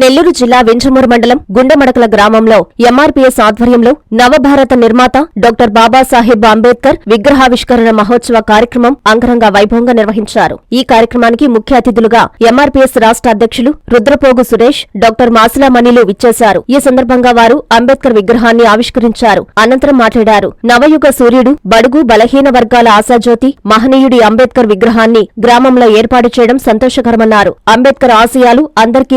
నెల్లూరు జిల్లా వెంచమూరు మండలం గుండెమడకల గ్రామంలో ఎంఆర్పీఎస్ ఆధ్వర్యంలో నవభారత నిర్మాత డాక్టర్ బాబాసాహెబ్ అంబేద్కర్ విగ్రహావిష్కరణ మహోత్సవ కార్యక్రమం అంగరంగ వైభవంగా నిర్వహించారు. ఈ కార్యక్రమానికి ముఖ్య అతిథులుగా ఎంఆర్పీఎస్ రాష్ట్ర అధ్యక్షులు రుద్రపోగు సురేష్ డాక్టర్ మాసిలామణిలు విచ్చేశారు. ఈ సందర్భంగా వారు అంబేద్కర్ విగ్రహాన్ని ఆవిష్కరించారు. అనంతరం మాట్లాడారు. నవయుగ సూర్యుడు బడుగు బలహీన వర్గాల ఆశాజ్యోతి మహనీయుడి అంబేద్కర్ విగ్రహాన్ని గ్రామంలో ఏర్పాటు చేయడం సంతోషకరమన్నారు. అంబేద్కర్ ఆశయాలు అందరికీ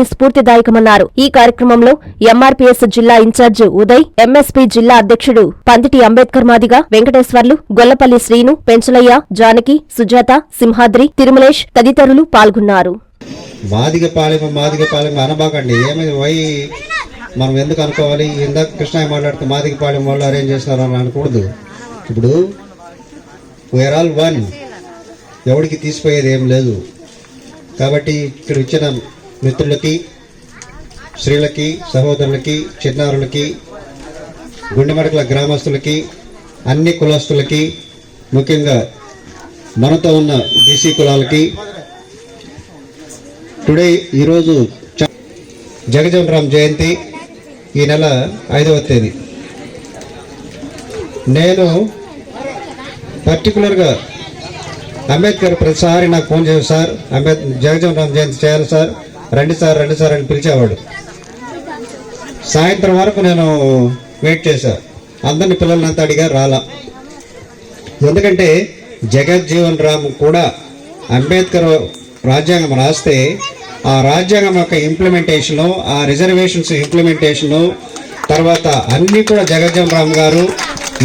స్ఫూర్తిదాయకమన్నారు ఈ కార్యక్రమంలో ఎంఆర్పీఎస్ జిల్లా ఇన్ఛార్జ్ ఉదయ్ ఎంఎస్పీ జిల్లా అధ్యక్షుడు పందిటి అంబేద్కర్ మాదిగ వెంకటేశ్వర్లు గొల్లపల్లి శ్రీను పెంచలయ్య జానకి సుజాత సింహాద్రి తిరుమలేష్ తదితరులు పాల్గొన్నారు. మాదిగ పాలెం అనబాకండి. ఏమైంది వై మనం ఎందుకు అనుకోవాలి? ఇందాక కృష్ణయ్య మాట్లాడుతూ మాదిగ పాలెం వాళ్ళు అరేంజ్ చేస్తున్నారు అని అనకూడదు. ఇప్పుడు వేర్ ఆల్ వన్ ఎవడికి తీసిపోయేది ఏం లేదు. కాబట్టి ఇక్కడ ఇచ్చిన మిత్రులకి స్త్రీలకి సహోదరులకి చిన్నారులకి గుండెమడకల గ్రామస్తులకి అన్ని కులస్తులకి ముఖ్యంగా మనతో ఉన్న బీసీ కులాలకి టుడే ఈరోజు చ- రామ్ జయంతి ఈ నెల ఐదవ తేదీ. నేను పర్టికులర్గా అంబేద్కర్ ప్రతిసారి నాకు ఫోన్ చేశారు. సార్ అంబేద్ జగజీవన్ రామ్ జయంతి చేయాలి సార్. రండి సార్ రండి సార్ అని పిలిచేవాడు. సాయంత్రం వరకు నేను వెయిట్ చేశాను అందరిని పిల్లలంతా అడిగా రాలా. ఎందుకంటే జగజ్జీవన్ రామ్ కూడా అంబేద్కర్ రాజ్యాంగం రాస్తే ఆ రాజ్యాంగం యొక్క ఇంప్లిమెంటేషను ఆ రిజర్వేషన్స్ ఇంప్లిమెంటేషను తర్వాత అన్నీ కూడా జగజ్జీవన్ రామ్ గారు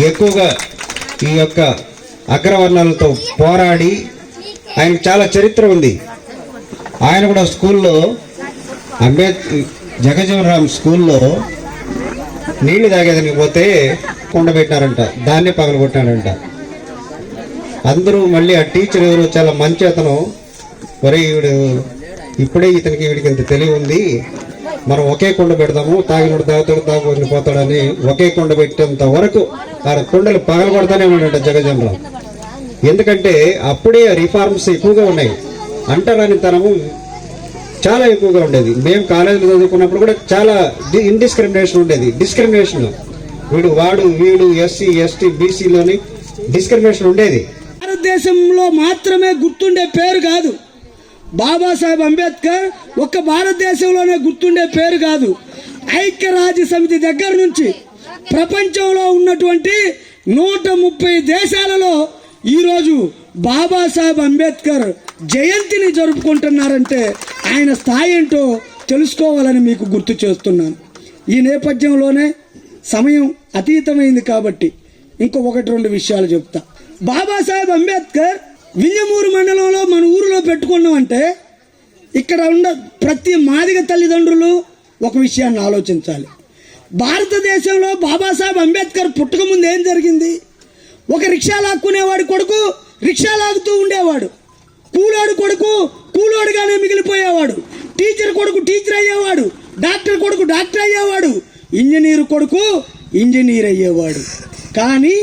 ఎక్కువగా ఈ యొక్క అగ్రవర్ణాలతో పోరాడి ఆయనకు చాలా చరిత్ర ఉంది. ఆయన కూడా స్కూల్లో అంబేద్ జగజ్జీవన్ రామ్ స్కూల్లో నీళ్ళు తాగేదానికి పోతే కుండబెట్టినారంట దాన్నే పగలగొట్టాడంట అందరూ మళ్ళీ ఆ టీచర్ ఎవరు చాలా మంచి అతను. ఒరే ఈవిడు ఇప్పుడే ఇతనికి వీడికి ఇంత తెలివి ఉంది. మనం ఒకే కుండ పెడదాము తాగినోడు తాగుతాడు తాగుకొని పోతాడని ఒకే కుండ పెట్టేంత వరకు ఆ కుండలు పగలగొడతానే ఉన్నాడంట జగజనరావు ఎందుకంటే అప్పుడే రిఫార్మ్స్ ఎక్కువగా ఉన్నాయి. అంటరానితనము చాలా ఎక్కువగా ఉండేది. మేము కాలేజీలో చదువుకున్నప్పుడు కూడా చాలా ఇండిస్క్రిమినేషన్ ఉండేది. డిస్క్రిమినేషన్ వీడు వాడు వీడు ఎస్సీ ఎస్టీ బీసీలోని డిస్క్రిమినేషన్ ఉండేది. భారతదేశంలో మాత్రమే గుర్తుండే పేరు కాదు. బాబాసాహెబ్ అంబేద్కర్ ఒక్క భారతదేశంలోనే గుర్తుండే పేరు కాదు. ఐక్యరాజ్య సమితి దగ్గర నుంచి ప్రపంచంలో ఉన్నటువంటి నూట ముప్పై దేశాలలో ఈరోజు బాబాసాహెబ్ అంబేద్కర్ జయంతిని జరుపుకుంటున్నారంటే ఆయన స్థాయి ఏంటో తెలుసుకోవాలని మీకు గుర్తు చేస్తున్నాను. ఈ నేపథ్యంలోనే సమయం అతీతమైంది కాబట్టి ఇంకో ఒకటి రెండు విషయాలు చెప్తా. బాబాసాహెబ్ అంబేద్కర్ వింజమూరు మండలంలో మన ఊరిలో పెట్టుకున్నామంటే ఇక్కడ ఉన్న ప్రతి మాదిగ తల్లిదండ్రులు ఒక విషయాన్ని ఆలోచించాలి. భారతదేశంలో బాబాసాహెబ్ అంబేద్కర్ పుట్టక ముందు ఏం జరిగింది? ఒక రిక్షా లాక్కునేవాడి కొడుకు రిక్షా లాగుతూ ఉండేవాడు. కూలోడు కొడుకు కూలోడుగానే మిగిలిపోయేవాడు. టీచర్ కొడుకు టీచర్ అయ్యేవాడు. డాక్టర్ కొడుకు డాక్టర్ అయ్యేవాడు. ఇంజనీర్ కొడుకు ఇంజనీర్ అయ్యేవాడు. కానీ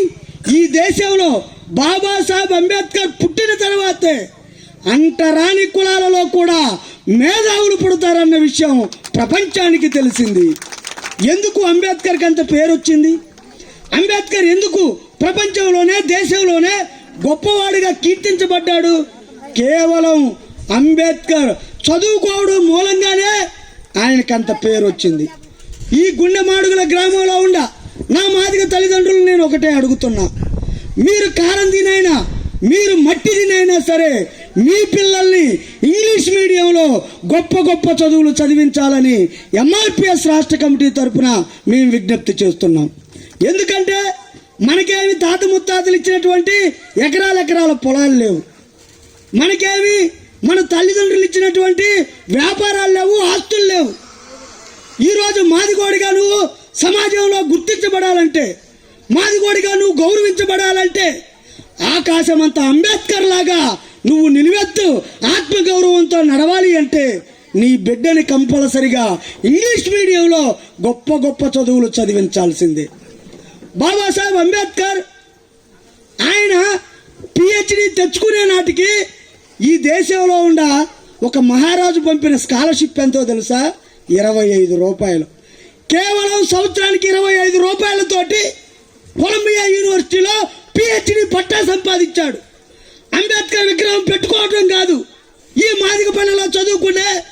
ఈ దేశంలో బాబాసాహెబ్ అంబేద్కర్ పుట్టిన తర్వాతే అంటరాని కులాలలో కూడా మేధావులు పుడతారన్న విషయం ప్రపంచానికి తెలిసింది. ఎందుకు అంబేద్కర్కి అంత పేరు వచ్చింది అంబేద్కర్ ఎందుకు ప్రపంచంలోనే దేశంలోనే గొప్పవాడిగా కీర్తించబడ్డాడు కేవలం అంబేద్కర్. చదువుకోవడం మూలంగానే ఆయనకంత అంత పేరు వచ్చింది ఈ గుండె మాడుగుల గ్రామంలో ఉండ నా మాదిగ తల్లిదండ్రులు నేను ఒకటే అడుగుతున్నా. మీరు కారం తినైనా మీరు మట్టిదినైనా సరే మీ పిల్లల్ని ఇంగ్లీష్ మీడియంలో గొప్ప గొప్ప చదువులు చదివించాలని ఎంఆర్పిఎస్ రాష్ట్ర కమిటీ తరపున మేము విజ్ఞప్తి చేస్తున్నాం. ఎందుకంటే మనకేమి తాత ముత్తాతలు ఇచ్చినటువంటి ఎకరాల ఎకరాల పొలాలు లేవు. మనకేమి మన తల్లిదండ్రులు ఇచ్చినటువంటి వ్యాపారాలు లేవు ఆస్తులు లేవు. ఈరోజు మాదిగోడిగా నువ్వు సమాజంలో గుర్తించబడాలంటే మాదిగోడిగా నువ్వు గౌరవించబడాలంటే ఆకాశం అంత అంబేద్కర్ లాగా నువ్వు నిలువెత్తు ఆత్మగౌరవంతో నడవాలి అంటే నీ బిడ్డని కంపల్సరిగా ఇంగ్లీష్ మీడియంలో గొప్ప గొప్ప చదువులు చదివించాల్సిందే. బాబాసాహెబ్ అంబేద్కర్ ఆయన పిహెచ్డి తెచ్చుకునే నాటికి ఈ దేశంలో ఉన్న ఒక మహారాజు పంపిన స్కాలర్షిప్ ఎంతో తెలుసా? ఇరవై ఐదు రూపాయలు. కేవలం సంవత్సరానికి ఇరవై ఐదు రూపాయలతోటి కొలంబియా యూనివర్సిటీలో పిహెచ్డి పట్టా సంపాదించాడు. అంబేద్కర్ విగ్రహం పెట్టుకోవడం కాదు. ఈ మాదిగ పల్లెలో చదువుకునే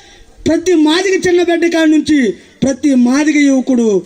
ప్రతి మాదిగ చిన్న బిడ్డ కాడి నుంచి ప్రతి మాదిగ యువకుడు